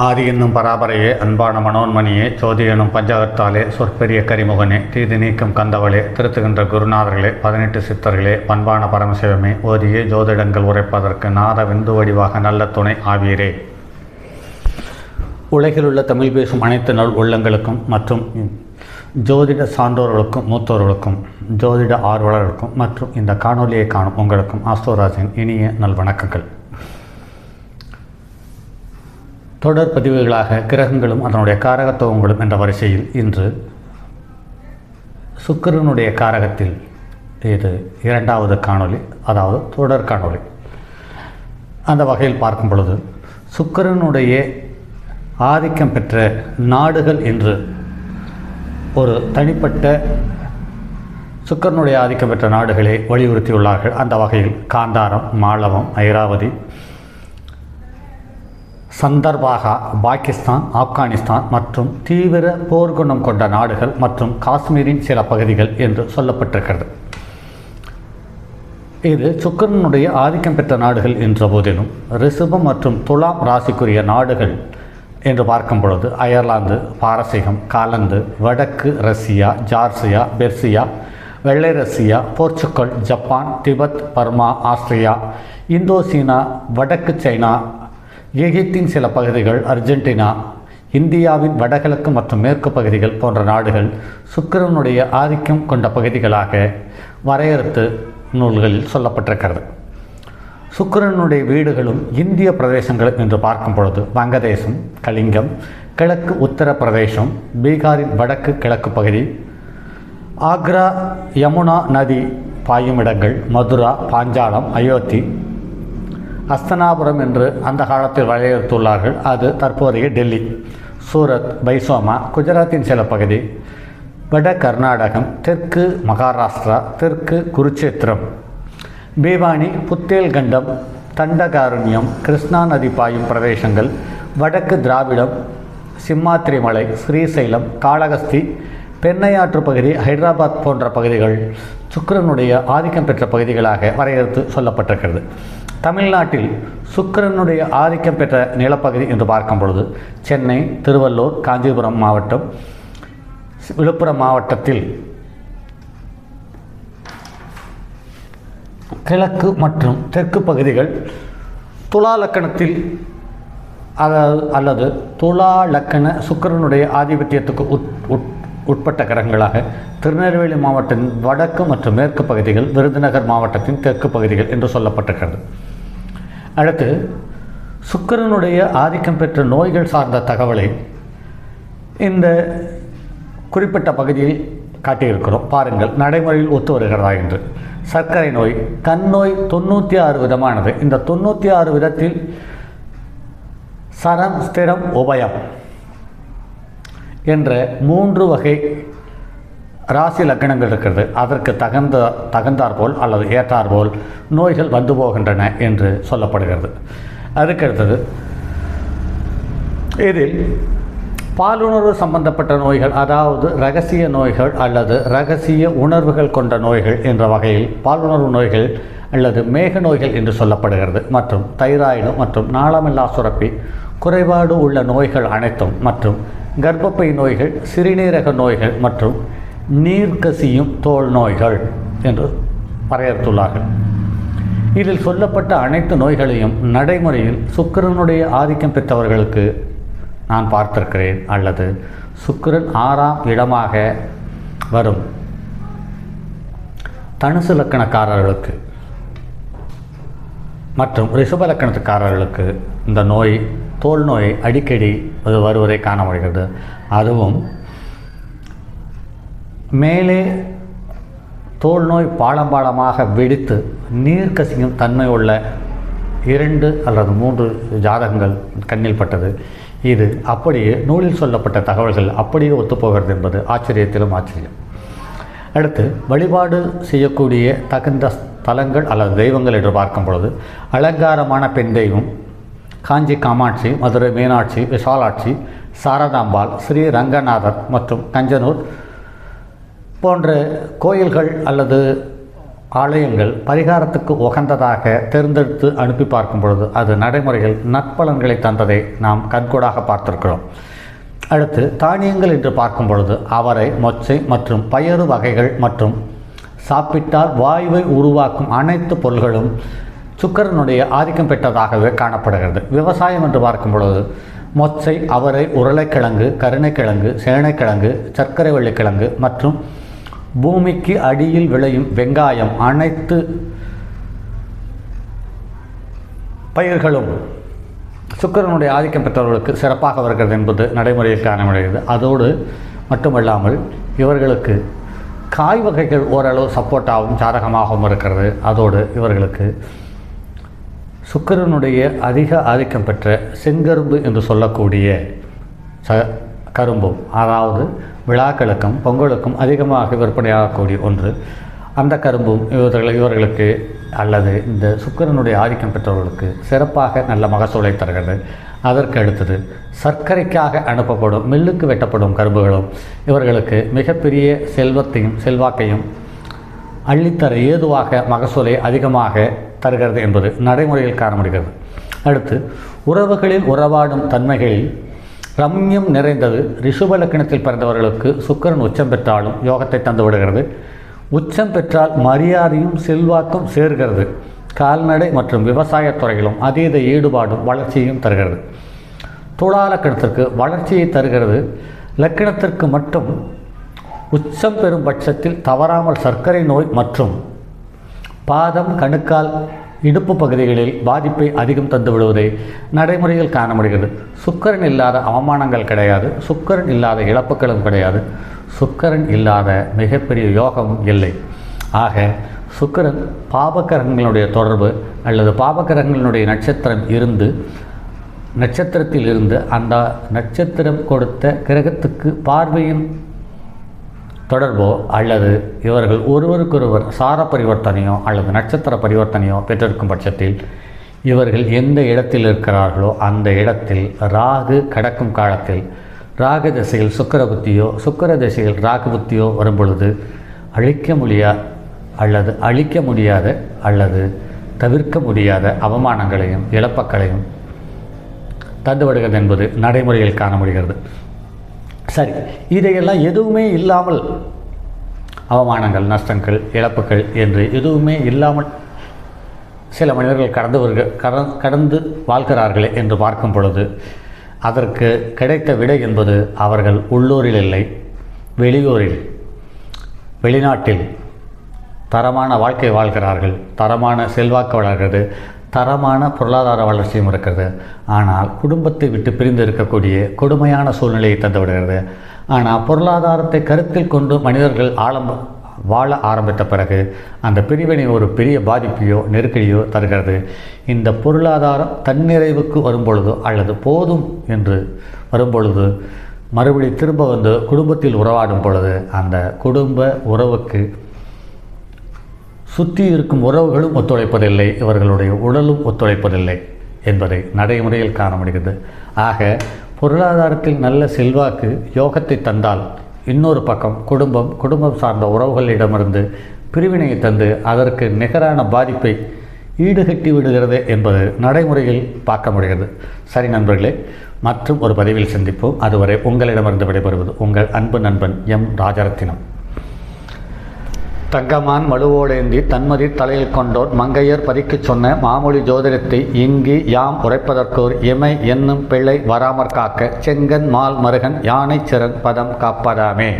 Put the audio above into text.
ஆதி என்னும் பராபரையே அன்பான மனோன்மணியே சோதி எனும் பஞ்சகத்தாலே சொற்பெரிய கரிமுகனே தீது நீக்கும் கந்தவளே திருத்துகின்ற குருநாதர்களே பதினெட்டு சித்தர்களே பண்பான பரமசிவமே ஓதியே ஜோதிடங்கள் உரைப்பதற்கு நாத விந்து வடிவாக நல்ல துணை ஆவீரே. உலகில் உள்ள தமிழ் பேசும் அனைத்து நல் உள்ளங்களுக்கும் மற்றும் ஜோதிட சான்றோர்களுக்கும் மூத்தோர்களுக்கும் ஜோதிட ஆர்வலர்களுக்கும் மற்றும் இந்த காணொலியை காணும் உங்களுக்கும் ஆஸ்தோராஜின் இனிய நல்வணக்கங்கள். தொடர் பதிவுகளாக கிரகங்களும் அதனுடைய காரகத்துவங்களும் என்ற வரிசையில் இன்று சுக்கரனுடைய காரகத்தில் இது இரண்டாவது காணொளி அதாவது தொடர் காணொளி. அந்த வகையில் பார்க்கும் பொழுது சுக்கரனுடைய ஆதிக்கம் பெற்ற நாடுகள் என்று ஒரு தனிப்பட்ட சுக்கரனுடைய ஆதிக்கம் பெற்ற நாடுகளை வலியுறுத்தியுள்ளார்கள். அந்த வகையில் காந்தாரம் மாளவம் ஐராவதி சந்தர்பாகா பாகிஸ்தான் ஆப்கானிஸ்தான் மற்றும் தீவிர போர்க்குணம் கொண்ட நாடுகள் மற்றும் காஷ்மீரின் சில பகுதிகள் என்று சொல்லப்பட்டிருக்கிறது. இது சுக்கரனுடைய ஆதிக்கம் பெற்ற நாடுகள் என்ற போதிலும் ரிஷபம் மற்றும் துலாம் ராசிக்குரிய நாடுகள் என்று பார்க்கும் பொழுது அயர்லாந்து பாரசீகம் காலந்து வடக்கு ரஷ்யா ஜார்சியா பெர்சியா வெள்ளை Russia Portugal Japan Tibet Burma Austria Indochina வடக்கு சைனா எகிப்தின் சில பகுதிகள் அர்ஜென்டினா இந்தியாவின் வடகிழக்கு மற்றும் மேற்கு பகுதிகள் போன்ற நாடுகள் சுக்கிரனுடைய ஆதிக்கம் கொண்ட பகுதிகளாக வரையறுத்து நூல்களில் சொல்லப்பட்டிருக்கிறது. சுக்கிரனுடைய வீடுகளும் இந்திய பிரதேசங்களும் என்று பார்க்கும் பொழுது வங்கதேசம் கலிங்கம் கிழக்கு உத்தரப்பிரதேசம் பீகாரின் வடக்கு கிழக்கு பகுதி ஆக்ரா யமுனா நதி பாயும் இடங்கள் மதுரா பாஞ்சாலம் அயோத்தி அஸ்தனாபுரம் என்று அந்த காலத்தில் வரையறுத்துள்ளார்கள். அது தற்போதைய டெல்லி. சூரத் பைசோமா குஜராத்தின் சில பகுதி. வட கர்நாடகம் தெற்கு மகாராஷ்டிரா தெற்கு குருச்சேத்திரம் பீவானி புத்தேல்கண்டம் தண்டகாருண்யம் கிருஷ்ணா நதி பாயும் பிரதேசங்கள். வடக்கு திராவிடம் சிம்மாத்திரி மலை ஸ்ரீசைலம் காளகஸ்தி பெண்ணையாற்று பகுதி ஹைதராபாத் போன்ற பகுதிகள் சுக்கரனுடைய ஆதிக்கம் பெற்ற பகுதிகளாக வரையறுத்து சொல்லப்பட்டிருக்கிறது. தமிழ்நாட்டில் சுக்கிரனுடைய ஆதிக்கம் பெற்ற நிலப்பகுதி என்று பார்க்கும் பொழுது சென்னை திருவள்ளூர் காஞ்சிபுரம் மாவட்டம் விழுப்புரம் மாவட்டத்தில் கிழக்கு மற்றும் தெற்கு பகுதிகள் துலா லக்கணத்தில் அதாவது அல்லது துலா லக்கண சுக்கிரனுடைய ஆதிபத்தியத்துக்கு உட் உட் உட்பட்ட கிரகங்களாக திருநெல்வேலி மாவட்டத்தின் வடக்கு மற்றும் மேற்கு பகுதிகள் விருதுநகர் மாவட்டத்தின் தெற்கு பகுதிகள் என்று சொல்லப்பட்டிருக்கிறது. அடுத்து சுக்கிரனுடைய ஆதிக்கம் பெற்ற நோய்கள் சார்ந்த தகவலை இந்த குறிப்பிட்ட பகுதியில் காட்டியிருக்கிறோம். பாருங்கள் நடைமுறையில் ஒத்து வருகிறதா என்று. சர்க்கரை நோய் கண் நோய் தொண்ணூற்றி ஆறு விதமானது. இந்த தொண்ணூற்றி ஆறு விதத்தில் சரம் ஸ்திரம் உபயம் என்ற மூன்று வகை ராசி லக்கணங்கள் இருக்கிறது. அதற்கு தகுந்த தகுந்தாற்போல் அல்லது ஏற்றாற்போல் நோய்கள் வந்து போகின்றன என்று சொல்லப்படுகிறது. அதுக்கடுத்தது இதில் பாலுணர்வு சம்பந்தப்பட்ட நோய்கள் அதாவது ரகசிய நோய்கள் அல்லது ரகசிய உணர்வுகள் கொண்ட நோய்கள் என்ற வகையில் பாலுணர்வு நோய்கள் அல்லது மேக நோய்கள் என்று சொல்லப்படுகிறது. மற்றும் தைராய்டு மற்றும் நாளமில்லா சுரப்பி குறைபாடு உள்ள நோய்கள் அனைத்தும் மற்றும் கர்ப்பப்பை நோய்கள் சிறுநீரக நோய்கள் மற்றும் நீர்க்கசியும் தோல் நோய்கள் என்று வரையறுத்துள்ளார்கள். இதில் சொல்லப்பட்ட அனைத்து நோய்களையும் நடைமுறையில் சுக்கிரனுடைய ஆதிக்கம் பெற்றவர்களுக்கு நான் பார்த்திருக்கிறேன் அல்லது சுக்கிரன் ஆறாம் இடமாக வரும். தனுசு லக்கணக்காரர்களுக்கு மற்றும் ரிஷப லக்கணத்துக்காரர்களுக்கு இந்த நோய் தோல் நோய் அடிக்கடி அது வருவதை காண முடிகிறது. அதுவும் மேலே தோல் நோய் பாலம் பாலமாக வெடித்து நீர் கசியும் தன்மை உள்ள இரண்டு அல்லது மூன்று ஜாதகங்கள் கண்ணில் பட்டது. இது அப்படியே நூலில் சொல்லப்பட்ட தகவல்கள் அப்படியே ஒத்துப்போகிறது என்பது ஆச்சரியத்திலும் ஆச்சரியம். அடுத்து வழிபாடு செய்யக்கூடிய தகுந்த ஸ்தலங்கள் அல்லது தெய்வங்கள் என்று பார்க்கும் பொழுது அலங்காரமான பெண் தெய்வம் காஞ்சி காமாட்சி மதுரை மீனாட்சி விசாலாட்சி சாரதாம்பாள் ஸ்ரீ ரங்கநாதர் மற்றும் கஞ்சனூர் போன்ற கோயில்கள் அல்லது ஆலயங்கள் பரிகாரத்துக்கு உகந்ததாக தேர்ந்தெடுத்து அனுப்பி பார்க்கும் பொழுது அது நடைமுறையில் நற்பலன்களை தந்ததை நாம் கண்கூடாக பார்த்திருக்கிறோம். அடுத்து தானியங்கள் என்று பார்க்கும் பொழுது அவரை மொச்சை மற்றும் பயறு வகைகள் மற்றும் சாப்பிட்டால் வாயுவை உருவாக்கும் அனைத்து பொருள்களும் சுக்கரனுடைய ஆதிக்கம் பெற்றதாகவே காணப்படுகிறது. விவசாயம் என்று பார்க்கும் பொழுது மொச்சை அவரை உருளைக்கிழங்கு கருணைக்கிழங்கு சேனைக்கிழங்கு சர்க்கரை வள்ளிக்கிழங்கு மற்றும் பூமிக்கு அடியில் விளையும் வெங்காயம் அனைத்து பயிர்களும் சுக்கரனுடைய ஆதிக்கம் பெற்றவர்களுக்கு சிறப்பாக வருகிறது என்பது நடைமுறையில் காண அதோடு மட்டுமல்லாமல் இவர்களுக்கு காய் வகைகள் ஓரளவு சப்போர்ட்டாகவும் சாதகமாகவும் இருக்கிறது. அதோடு இவர்களுக்கு சுக்கரனுடைய அதிக ஆதிக்கம் பெற்ற செங்கரும்பு என்று சொல்லக்கூடிய ச கரும்பும் அதாவது விழாக்களுக்கும் பொங்கலுக்கும் அதிகமாக விற்பனையாகக்கூடிய ஒன்று. அந்த கரும்பும் இவர்கள் இவர்களுக்கு அல்லது இந்த சுக்கிரனுடைய ஆதிக்கம் பெற்றவர்களுக்கு சிறப்பாக நல்ல மகசூலை தருகிறது. அதற்கு அடுத்தது சர்க்கரைக்காக அனுப்பப்படும் மில்லுக்கு வெட்டப்படும் கரும்புகளும் இவர்களுக்கு மிகப்பெரிய செல்வத்தையும் செல்வாக்கையும் அள்ளித்தர ஏதுவாக மகசூலை அதிகமாக தருகிறது என்பது நடைமுறையில் காண முடிகிறது அடுத்து உறவுகளில் உறவாடும் தன்மைகளில் ரம்யம் நிறைந்தது. ரிஷப லக்கணத்தில் பிறந்தவர்களுக்கு சுக்கிரன் உச்சம் பெற்றாலும் யோகத்தை தந்து விடுகிறது. உச்சம் பெற்றால் மரியாதையும் செல்வாக்கும் சேர்கிறது. கால்நடை மற்றும் விவசாய துறையிலும் அதீத ஈடுபாடும் வளர்ச்சியையும் தருகிறது. துலா லக்கணத்திற்கு வளர்ச்சியை தருகிறது. லக்கணத்திற்கு மட்டும் உச்சம் பெறும் பட்சத்தில் தவறாமல் சர்க்கரை நோய் மற்றும் பாதம் கணுக்கால் இடுப்பு பகுதிகளில் பாதிப்பை அதிகம் தந்து விடுவதை நடைமுறையில் காண முடிகிறது சுக்கரன் இல்லாத அவமானங்கள் கிடையாது. சுக்கரன் இல்லாத இழப்புகளும் கிடையாது. சுக்கரன் இல்லாத மிகப்பெரிய யோகமும் இல்லை. ஆக சுக்கரன் பாபக்கிரகங்களுடைய தொடர்பு அல்லது பாபக்கிரகங்களுடைய நட்சத்திரம் இருந்து நட்சத்திரத்தில் இருந்து அந்த நட்சத்திரம் கொடுத்த கிரகத்துக்கு பார்வையின் தொடர்போ அல்லது இவர்கள் ஒருவருக்கொருவர் சார பரிவர்த்தனையோ அல்லது நட்சத்திர பரிவர்த்தனையோ பெற்றிருக்கும் பட்சத்தில் இவர்கள் எந்த இடத்தில் இருக்கிறார்களோ அந்த இடத்தில் ராகு கடக்கும் காலத்தில் ராகு திசையில் சுக்கர புத்தியோ சுக்கர திசையில் ராகு புத்தியோ வரும்பொழுது அழிக்க முடியா அல்லது அழிக்க முடியாத அல்லது தவிர்க்க முடியாத அவமானங்களையும் இழப்பக்களையும் தந்துவிடுகிறது என்பது நடைமுறையில் காண முடிகிறது. சரி இதையெல்லாம் எதுவுமே இல்லாமல் அவமானங்கள் நஷ்டங்கள் இழப்புகள் என்று எதுவுமே இல்லாமல் சில மனிதர்கள் கடந்து வருக கட- கடந்து வாழ்கிறார்களே என்று பார்க்கும் பொழுது அதற்கு கிடைத்த விடை என்பது அவர்கள் உள்ளூரில் இல்லை வெளியூரில் வெளிநாட்டில் தரமான வாழ்க்கை வாழ்கிறார்கள் தரமான செல்வாக்கு வளர்கிறது. தரமான பொருளாதார வளர்ச்சியும் இருக்கிறது. ஆனால் குடும்பத்தை விட்டு பிரிந்து இருக்கக்கூடிய கொடுமையான சூழ்நிலையை தந்துவிடுகிறது ஆனால் பொருளாதாரத்தை கருத்தில் கொண்டு மனிதர்கள் ஆழம் வாழ ஆரம்பித்த பிறகு அந்த பிரிவினை ஒரு பெரிய பாதிப்பையோ நெருக்கடியோ தருகிறது. இந்த பொருளாதாரம் தன்னிறைவுக்கு வரும்பொழுதோ அல்லது போதும் என்று வரும்பொழுது மறுபடி திரும்ப வந்து குடும்பத்தில் உறவாடும் பொழுது அந்த குடும்ப உறவுக்கு சுற்றி இருக்கும் உறவுகளும் ஒத்துழைப்பதில்லை இவர்களுடைய உடலும் ஒத்துழைப்பதில்லை என்பதை நடைமுறையில் காண முடிகிறது. ஆக பொருளாதாரத்தில் நல்ல செல்வாக்கு யோகத்தை தந்தால் இன்னொரு பக்கம் குடும்பம் குடும்பம் சார்ந்த உறவுகளிடமிருந்து பிரிவினையை தந்து அதற்கு நிகரான பாதிப்பை ஈடுகட்டி விடுகிறது என்பது நடைமுறையில் பார்க்க முடிகிறது. சரி நண்பர்களே மற்றும் ஒரு பதிவில் சந்திப்போம். அதுவரை உங்களிடமிருந்து விடைபெறுவது உங்கள் அன்பு நண்பன் எம். ராஜரத்தினம். தங்கமான் மழுவோடேந்தி தன்மதி தலையில் கொண்டோர் மங்கையர் பதிக்குச் சொன்ன மாமொழி ஜோதிடத்தை இங்கு யாம் உரைப்பதற்கோர் இமை என்னும் பிள்ளை வராமற் காக்க செங்கன் மால் மருகன் யானை சிறன் பதம் காப்பதாமே.